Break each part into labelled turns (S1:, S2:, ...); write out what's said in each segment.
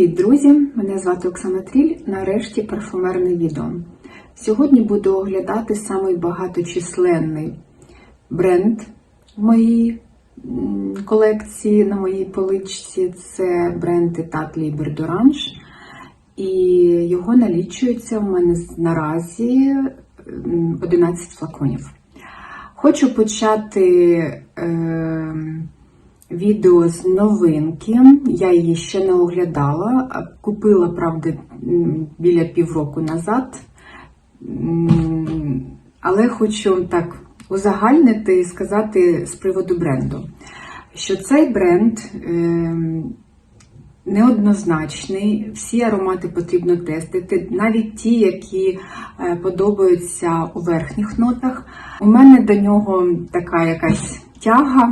S1: Привіт, друзі! Мене звати Оксана Тріль. Нарешті парфумерне відео. Сьогодні буду оглядати самий багаточисленний бренд в моїй колекції на моїй поличці. Це бренд Etat Libre. І його налічується в мене наразі 11 флаконів. Хочу почати. Е, відео з новинки. Я її ще не оглядала, купила, правда, біля півроку назад. Але хочу так узагальнити і сказати з приводу бренду, що цей бренд ем, неоднозначний, всі аромати потрібно тестити, навіть ті, які е, подобаються у верхніх нотах. У мене до нього така якась тяга.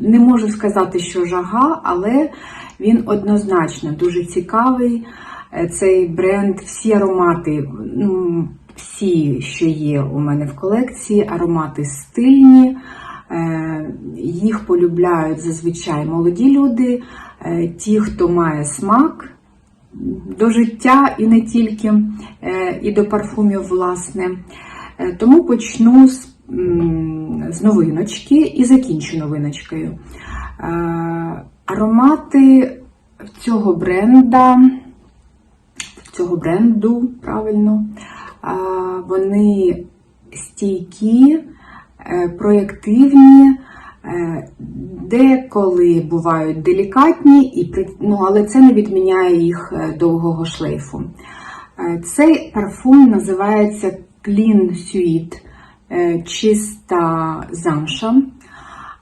S1: Не можу сказати, що жага, але він однозначно дуже цікавий. Е, Цей бренд, всі аромати, ну, всі, що є у мене в колекції, аромати стильні. Е, Їх полюбляють зазвичай молоді люди, е, ті, хто має смак до життя і не тільки, і до парфумів, власне. Тому почну з, з новиночки і закінчу новиночкою. Е, Аромати цього бренда, цього бренду, правильно, е, вони стійкі, е, проєктивні, деколи бувають делікатні, ну, але це не відміняє їх довгого шлейфу. Цей парфум називається Clean Suite, чиста замша.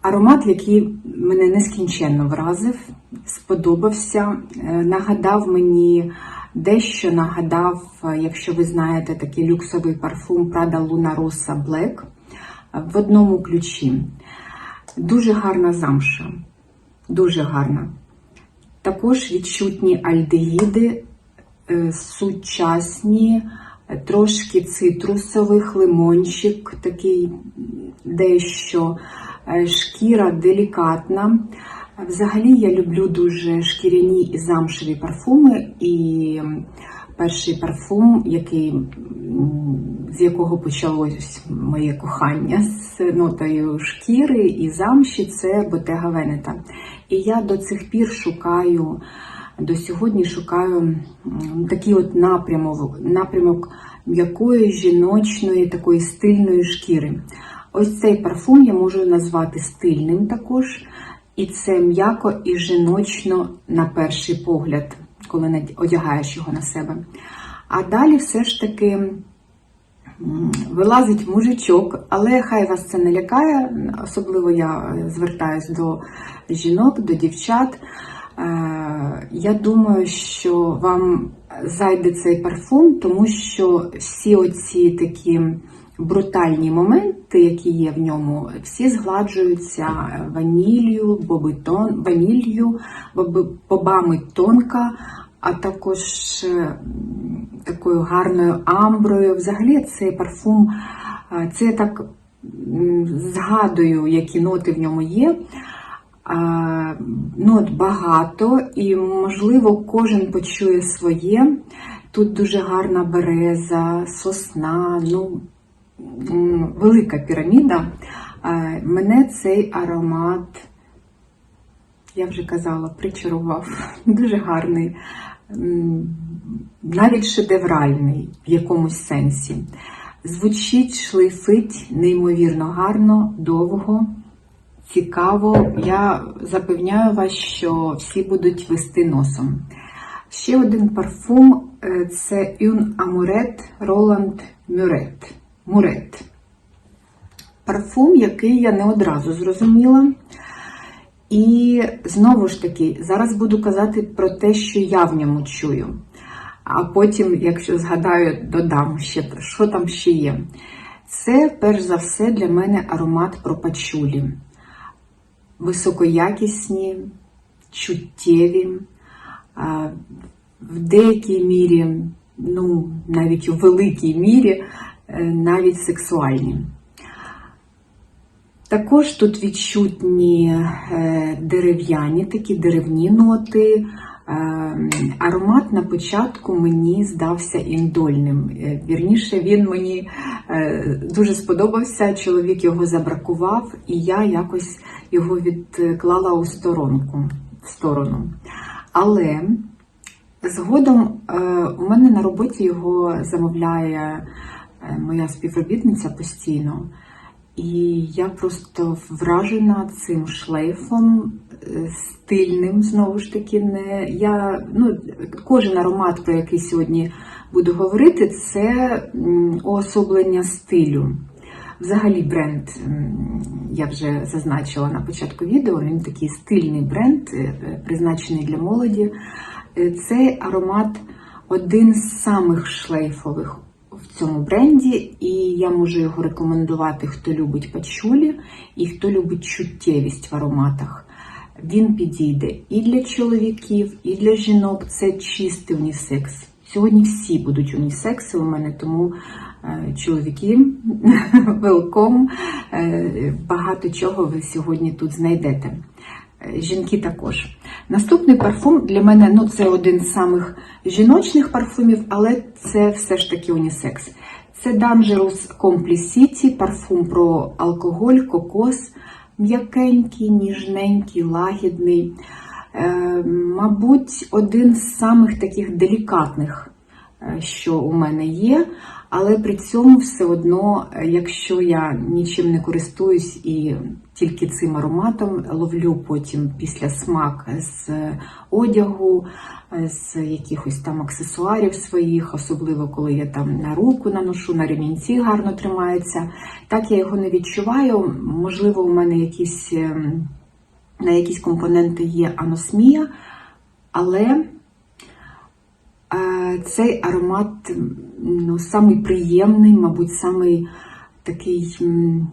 S1: Аромат, який мене нескінченно вразив, сподобався, е, нагадав мені дещо нагадав, е, якщо ви знаєте такий люксовий парфум Prada Luna Rossa Black е, в одному ключі. Дуже гарна замша, дуже гарна. Також відчутні альдегіди, е, сучасні, е, трошки цитрусових, лимончик, такий дещо, е, шкіра делікатна. Взагалі я люблю дуже шкіряні і замшеві парфуми, і перший парфум, який, з якого почалось моє кохання з нотою шкіри і замші, це Bottega Veneta. І я до цих пір шукаю, до сьогодні шукаю такий от напрямок, напрямок м'якої жіночної, такої стильної шкіри. Ось цей парфум я можу назвати стильним також. І це м'яко і жіночно на перший погляд, коли одягаєш його на себе. А далі все ж таки вилазить мужичок, але хай вас це не лякає. Особливо я звертаюсь до жінок, до дівчат. Е, Я думаю, що вам зайде цей парфум, тому що всі оці такі брутальні моменти, які є в ньому, всі згладжуються ванілью, бобитон, ванілью, бобами тонка, а також е, такою гарною амброю. Взагалі цей парфум, е, це я так згадую, які ноти в ньому є. Нот багато, і, можливо, кожен почує своє. Тут дуже гарна береза, сосна, ну, велика піраміда. Мене цей аромат, я вже казала, причарував. Дуже гарний, навіть шедевральний в якомусь сенсі. Звучить, шлейфить неймовірно гарно, довго цікаво. Я запевняю вас, що всі будуть вести носом. Ще один парфум е, це Une Amourette Roland Muret. Мурет. Парфум, який я не одразу зрозуміла. І знову ж таки, зараз буду казати про те, що я в ньому чую. А потім, якщо згадаю, додам ще, що там ще є. Це, перш за все, для мене аромат пропачулі високоякісні, чуттєві, в деякій мірі, ну, навіть у великій мірі, е, навіть сексуальні. Також тут відчутні е, дерев'яні, такі деревні ноти, Аромат на початку мені здався індольним. Е, Вірніше, він мені е, дуже сподобався. Чоловік його забракував, і я якось його відклала у сторонку. в сторону. Але згодом е, у мене на роботі його замовляє моя співробітниця постійно. І я просто вражена цим шлейфом е, стильним, знову ж таки. Не я ну кожен аромат, про який сьогодні буду говорити, це уособлення стилю. Взагалі, бренд я вже зазначила на початку відео. Він такий стильний бренд, е, е, призначений для молоді. Цей аромат один з самих шлейфових в цьому бренді, і я можу його рекомендувати, хто любить пачулі і хто любить чуттєвість в ароматах. Він підійде і для чоловіків, і для жінок. Це чистий унісекс. Сьогодні всі будуть унісекси у мене, тому е, чоловіки, велком, багато чого ви сьогодні тут знайдете. Е, Жінки також. Наступний парфум для мене ну, це один з самих жіночних парфумів, але це все ж таки унісекс. Це Dangerous Complicity, парфум про алкоголь, кокос, м'якенький, ніжненький, лагідний. Е, мабуть, один з самих таких делікатних, е, що у мене є, але при цьому все одно, е, якщо я нічим не користуюсь і тільки цим ароматом ловлю потім після смак з одягу, е, з якихось там аксесуарів своїх, особливо коли я там на руку наношу, на ремінці гарно тримається. Так я його не відчуваю. Можливо, у мене якісь ем, на якісь компоненти є аносмія, але е, цей аромат ну, самий приємний, мабуть, самий такий. ем,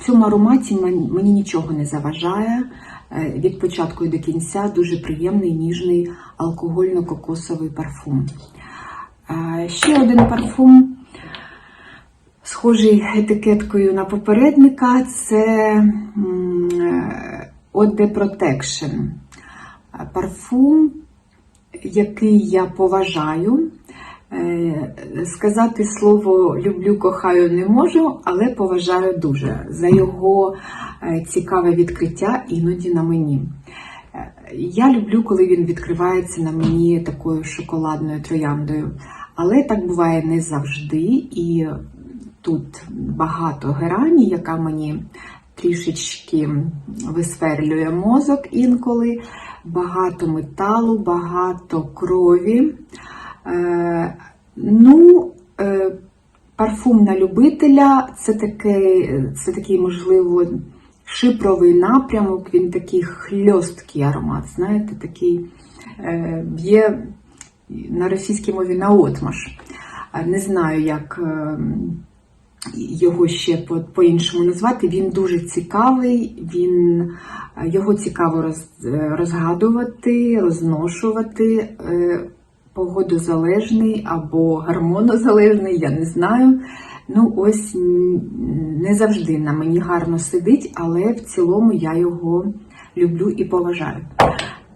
S1: В цьому ароматі мені нічого не заважає. Е, Від початку до кінця дуже приємний, ніжний алкогольно-кокосовий парфум. Е, Ще один парфум схожий етикеткою на попередника, це м, е, Eau de Protection. Парфум, який я поважаю. Е, Сказати слово люблю, кохаю не можу, але поважаю дуже за його е, цікаве відкриття іноді на мені. Е, Я люблю, коли він відкривається на мені такою шоколадною трояндою. Але так буває не завжди. І тут багато герані, яка мені трішечки висверлює мозок інколи, багато металу, багато крові. Е, ну, е, парфум на любителя це такий, це такий, можливо, шипровий напрямок, він такий хльосткий аромат, знаєте, такий е, б'є на російській мові на отмаш. Не знаю, як е, його ще по- по-іншому назвати. Він дуже цікавий, він, е, його цікаво роз, е, розгадувати, розношувати. Е, Погодозалежний або гормонозалежний, я не знаю. Ну, ось не завжди на мені гарно сидить, але в цілому я його люблю і поважаю.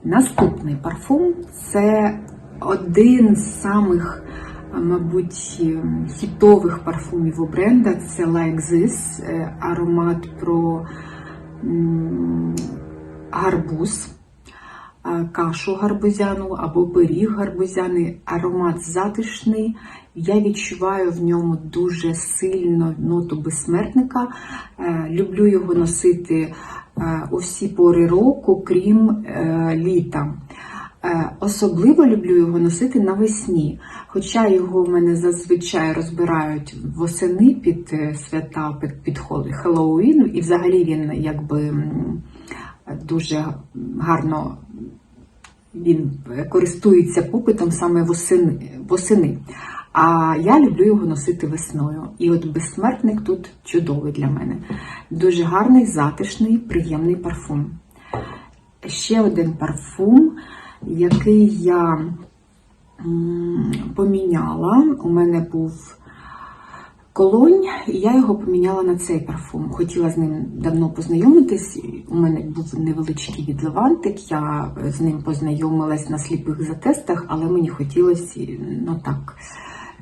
S1: Наступний парфум це один з самих, мабуть, ем, хітових парфумів у бренда. Це Like This, е, аромат про гарбуз, е, кашу гарбузяну або пиріг гарбузяний. Аромат затишний. Я відчуваю в ньому дуже сильно ноту безсмертника. Е, Люблю його носити е, у всі пори року, крім е, літа. Е, Особливо люблю його носити навесні, хоча його в мене зазвичай розбирають восени під е, свята, під, під Хол- Хеллоуін, і взагалі він якби дуже гарно він користується попитом саме восени. А я люблю його носити весною. І от безсмертник тут чудовий для мене. Дуже гарний, затишний, приємний парфум. Ще один парфум, який я поміняла. У мене був колонь, і я його поміняла на цей парфум. Хотіла з ним давно познайомитись. У мене був невеличкий відливантик, я з ним познайомилась на сліпих затестах, але мені хотілося ну так,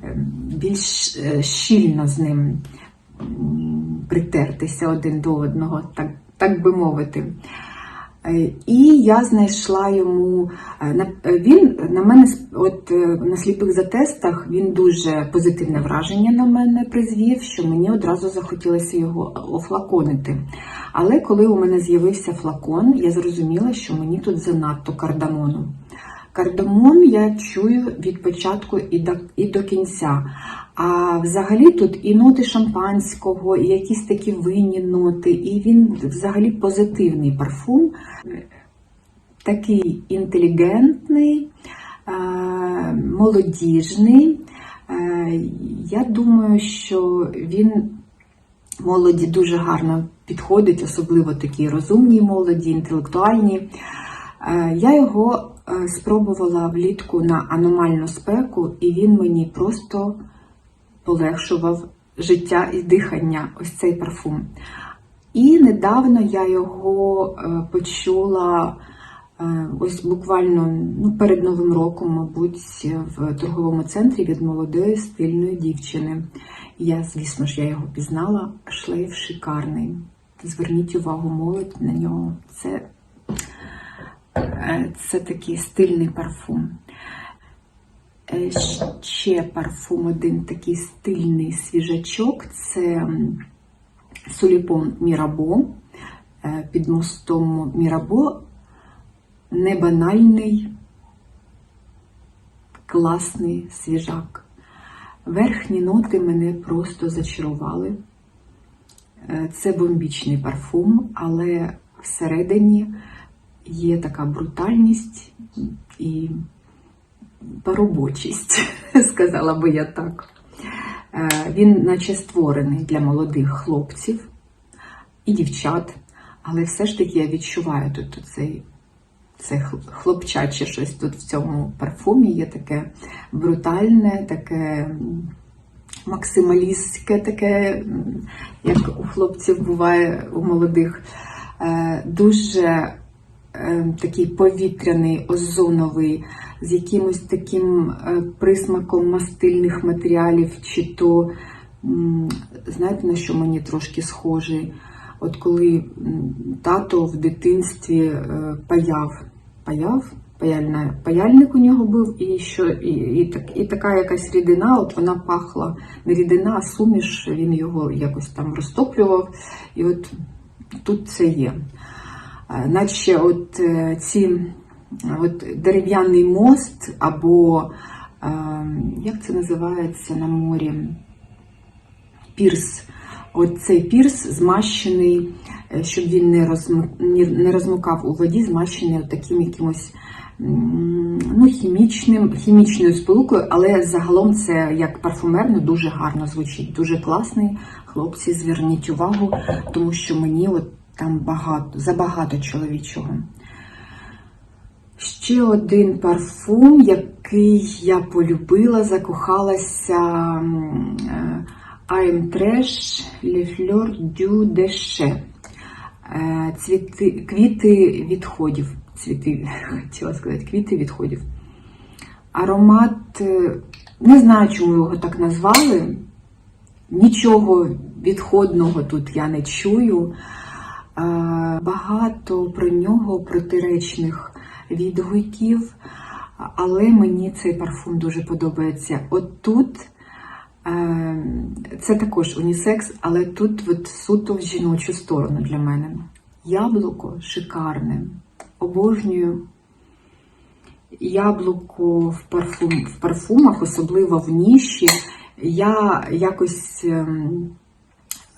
S1: е, більш е, щільно з ним притертися один до одного, так, так би мовити. Е, І я знайшла йому е, е, він на мене от на сліпих затестах він дуже позитивне враження на мене призвів, що мені одразу захотілося його офлаконити. Але коли у мене з'явився флакон, я зрозуміла, що мені тут занадто кардамону. Кардамон я чую від початку і до, і до кінця. А взагалі тут і ноти шампанського, і якісь такі винні ноти, і він взагалі позитивний парфум, такий інтелігентний, е, молодіжний. Е, Я думаю, що він молоді дуже гарно підходить, особливо такі розумні молоді, інтелектуальні. Е, Я його спробувала влітку на аномальну спеку, і він мені просто полегшував життя і дихання, ось цей парфум. І недавно я його е, почула е, ось буквально ну, перед Новим роком, мабуть, в торговому центрі від молодої стильної дівчини. Я, звісно ж, я його пізнала. Шлейф шикарний. Зверніть увагу, молодь на нього. Це, е, це такий стильний парфум. Е, Ще парфум один такий стильний свіжачок. Це Суліпон Мірабо е, під мостом Мірабо. Небанальний, класний свіжак. Верхні ноти мене просто зачарували. Е, Це бомбічний парфум, але всередині є така брутальність і поробочість, сказала би я так. Е, Він наче створений для молодих хлопців і дівчат, але все ж таки я відчуваю тут цей, це хлопчаче щось тут в цьому парфумі є таке брутальне, таке максималістське, таке, як у хлопців буває у молодих. Е, Дуже такий повітряний, озоновий, з якимось таким е, присмаком мастильних матеріалів, чи то, знаєте, на що мені трошки схожий? От коли тато в дитинстві е, паяв, паяв, паяльна, паяльник у нього був, і, що, і, і, так, і така якась рідина, от вона пахла не рідина, а суміш, він його якось там розтоплював, і от тут це є. Е, Наче от е, ці от дерев'яний мост, або е, як це називається на морі? Пірс. От цей пірс змащений, е, щоб він не, розм... не розмокав у воді, змащений таким якимось ну, хімічним, хімічною сполукою, але загалом це як парфумерно дуже гарно звучить. Дуже класний. Хлопці, зверніть увагу, тому що мені от там багато, забагато чоловічого. Ще один парфум, який я полюбила, закохалася е, I'm Trash Le Fleur du Déchet. Е, Цвіти, квіти відходів. Цвіти, хотіла сказати, квіти відходів. Аромат, е, не знаю, чому його так назвали. Нічого відходного тут я не чую. Багато про нього протиречних відгуків, але мені цей парфум дуже подобається. От тут е, це також унісекс, але тут от суто в жіночу сторону для мене. Яблуко шикарне. Обожнюю яблуко в, парфум, в парфумах, особливо в ніші. Я якось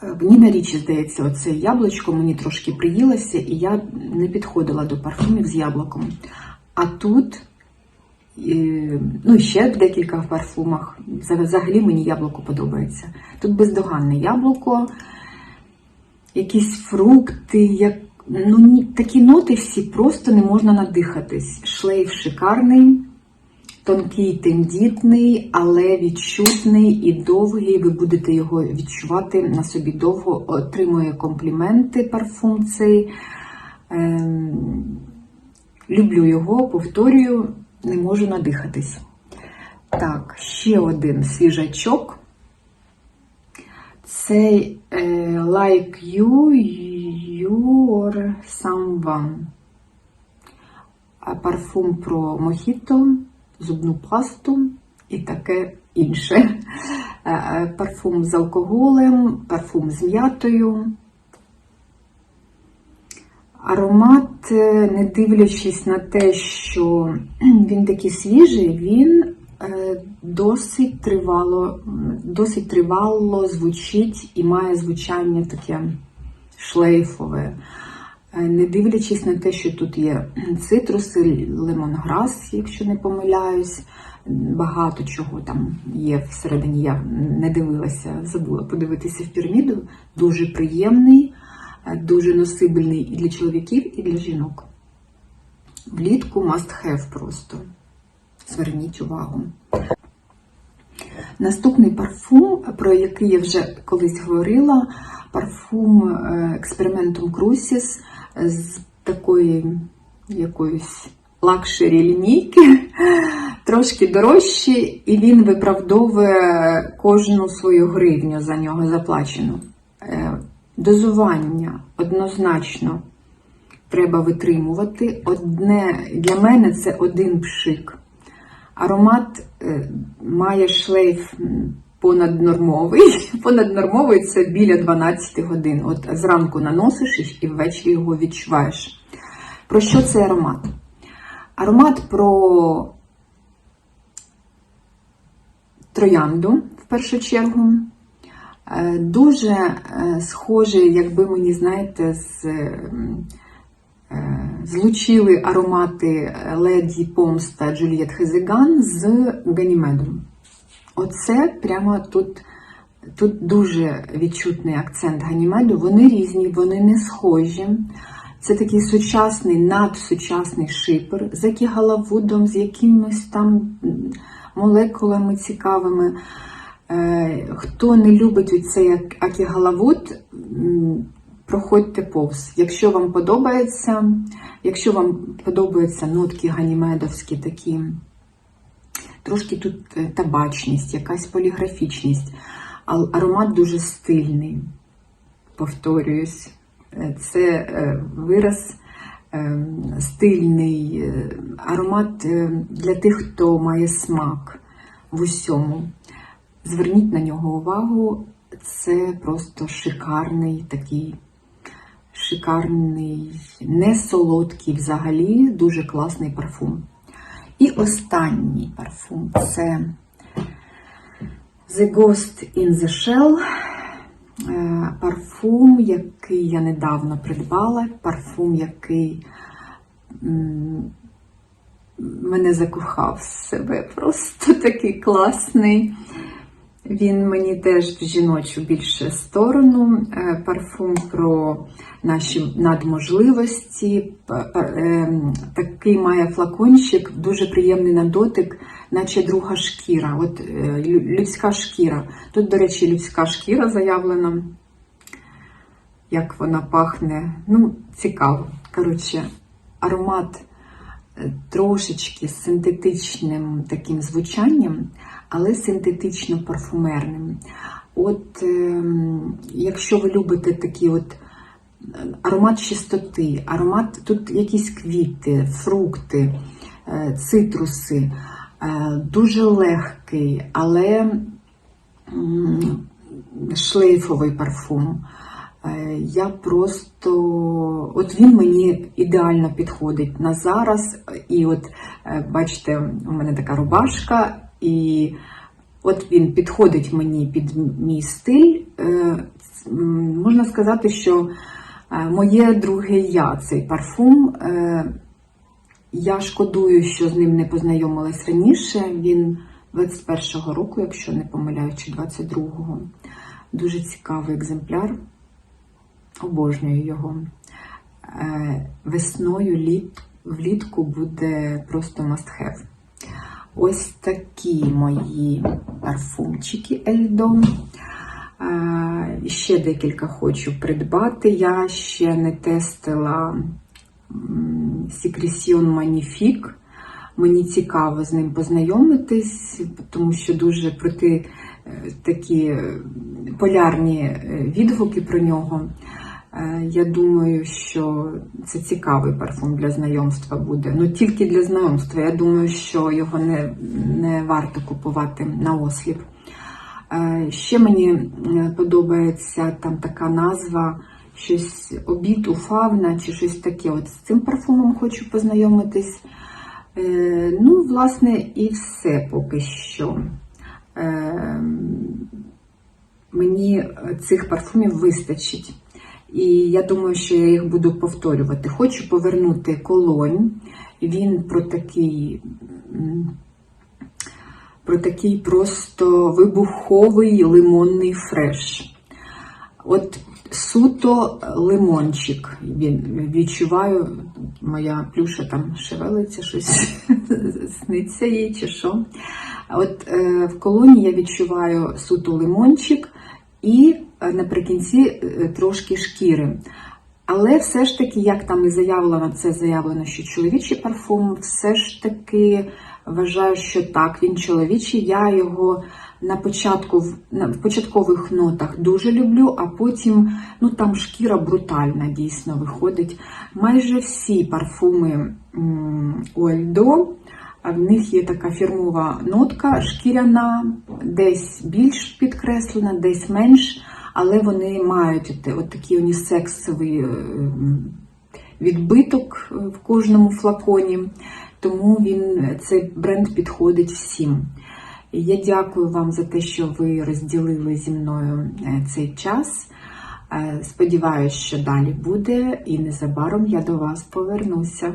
S1: в Ніна Річі, здається, оце яблучко мені трошки приїлося, і я не підходила до парфумів з яблуком. А тут, е, ну і ще декілька в парфумах. Взагалі мені яблуко подобається. Тут бездоганне яблуко, якісь фрукти, як, ну, такі ноти всі просто не можна надихатись. Шлейф шикарний, тонкий, тендітний, але відчутний і довгий. Ви будете його відчувати на собі довго. Отримує компліменти парфум цей. Ем, люблю його, повторюю, не можу надихатись. Так, ще один свіжачок. Це е, Like You, You Someone. Парфум про мохіто, зубну пасту і таке інше. Е, е, Парфум з алкоголем, парфум з м'ятою. Аромат, е, не дивлячись на те, що він такий свіжий, він досить тривало, досить тривало звучить і має звучання таке шлейфове. Е, Не дивлячись на те, що тут є цитруси, лемонграс, якщо не помиляюсь, багато чого там є всередині. Я не дивилася, забула подивитися в піраміду. Дуже приємний, е, дуже носибельний і для чоловіків, і для жінок. Влітку must have просто. Зверніть увагу. Наступний парфум, про який я вже колись говорила, парфум е, експериментум Crucis з такої якоїсь лакшері лінійки, трошки дорожчий, і він виправдовує кожну свою гривню за нього заплачену. Е, Дозування однозначно треба витримувати. Одне для мене це один пшик. Аромат е, має шлейф понаднормовий. Понаднормовий це біля 12 годин. От зранку наносиш і ввечері його відчуваєш. Про що цей аромат? Аромат про троянду в першу чергу. Е, Дуже е, схожий, якби мені, знаєте, з, е, злучили аромати Леді Помс та Джульєт Хезеган з Ганімедом. Оце прямо тут, тут дуже відчутний акцент Ганімеду. Вони різні, вони не схожі. Це такий сучасний, надсучасний шипер з акігалавудом, з якимось там молекулами цікавими. Е, Хто не любить цей акігалавуд, проходьте повз. Якщо вам подобається, якщо вам подобаються нотки ганімедовські такі, трошки тут е, табачність, якась поліграфічність, аромат дуже стильний, повторююсь. Е, Це е, вираз е, стильний аромат для тих, хто має смак в усьому. Зверніть на нього увагу, це просто шикарний такий, шикарний, не солодкий взагалі, дуже класний парфум. І останній парфум це The Ghost in the Shell. Е, Парфум, який я недавно придбала, парфум, який мене закохав в себе. Просто такий класний. Він мені теж в жіночу більше сторону. Е, Парфум про наші надможливості. П- ем, Такий має флакончик, дуже приємний на дотик, наче друга шкіра. От е, людська шкіра. Тут, до речі, людська шкіра заявлена. Як вона пахне. Ну, цікаво. Коротше, аромат е, трошечки з синтетичним таким звучанням, але синтетично-парфумерним. От ем, якщо ви любите такі от е, аромат чистоти, аромат, тут якісь квіти, фрукти, е, цитруси, е, дуже легкий, але шлейфовий парфум. Е, Я просто, от він мені ідеально підходить на зараз. І от, е, бачите, у мене така рубашка, і от він підходить мені під мій стиль. Е, Можна сказати, що моє друге я цей парфум. Я шкодую, що з ним не познайомилась раніше. Він 21-го року, якщо не помиляюсь, 22-го. Дуже цікавий екземпляр. Обожнюю його. Е, Весною літ, влітку буде просто must have. Ось такі мої парфумчики Ельдо. Е, Ще декілька хочу придбати. Я ще не тестила Secretion Magnifique. Мені цікаво з ним познайомитись, тому що дуже проти е, такі е, полярні відгуки про нього. Е, Я думаю, що це цікавий парфум для знайомства буде. Ну тільки для знайомства. Я думаю, що його не, не варто купувати на осліп. Е, Ще мені е, подобається там така назва, щось обід у фавна чи щось таке. От з цим парфумом хочу познайомитись. Ну, власне, і все поки що. Мені цих парфумів вистачить. І я думаю, що я їх буду повторювати. Хочу повернути колонь. Він про такий, про такий просто вибуховий лимонний фреш. От суто лимончик. Він відчуваю, моя плюша там шевелиться, щось сниться їй чи що. От е, в колоні я відчуваю суто лимончик і наприкінці е, трошки шкіри. Але все ж таки, як там і заявлено, це заявлено, що чоловічий парфум, все ж таки вважаю, що так, він чоловічий. Я його на початку в- початкових нотах дуже люблю, а потім ну там шкіра брутальна дійсно виходить. Майже всі парфуми у Ельдо, в них є така фірмова нотка шкіряна, десь більш підкреслена, десь менш, але вони мають от, такий унісексовий е, відбиток е, в кожному флаконі, тому він цей бренд підходить всім. Я дякую вам за те, що ви розділили зі мною е, цей час. Сподіваюсь, що далі буде, і незабаром я до вас повернуся.